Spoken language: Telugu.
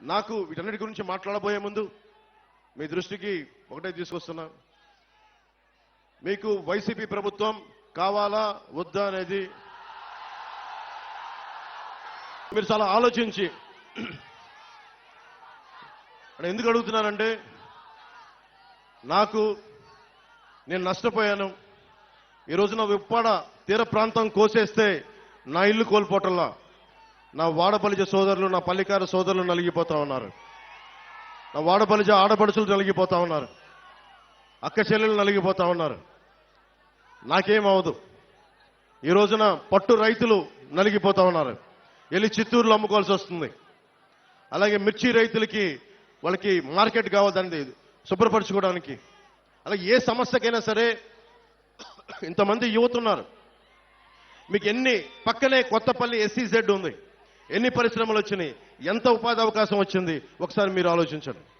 నాకు వీటన్నిటి గురించి మాట్లాడబోయే ముందు మీ దృష్టికి ఒకటే తీసుకొస్తున్నా. మీకు వైసీపీ ప్రభుత్వం కావాలా వద్దా అనేది మీరు చాలా ఆలోచించి అంటే ఎందుకు అడుగుతున్నానంటే నాకు నేను నష్టపోయాను. ఈ రోజున ఉప్పాడ తీర ప్రాంతం కోసేస్తే నా ఇల్లు కోల్పోవటంలా నా వాడపలిజ సోదరులు నా పల్లికార సోదరులు నలిగిపోతా ఉన్నారు. నా వాడపలిజ ఆడపడుచులు నలిగిపోతా ఉన్నారు. అక్క చెల్లెలు నలిగిపోతా ఉన్నారు. నాకేం అవదు. ఈ రోజున పట్టు రైతులు నలిగిపోతా ఉన్నారు. వెళ్ళి చిత్తూరులో అమ్ముకోవాల్సి వస్తుంది. అలాగే మిర్చి రైతులకి వాళ్ళకి మార్కెట్ కావద్దండి శుభ్రపరచుకోవడానికి. అలాగే ఏ సమస్యకైనా సరే ఇంతమంది యువత ఉన్నారు మీకు ఎన్ని పక్కనే కొత్తపల్లి ఎస్సీజెడ్ ఉంది. ఎన్ని పరిశ్రమలు వచ్చినాయి? ఎంత ఉపాధి అవకాశం వచ్చింది? ఒకసారి మీరు ఆలోచించండి.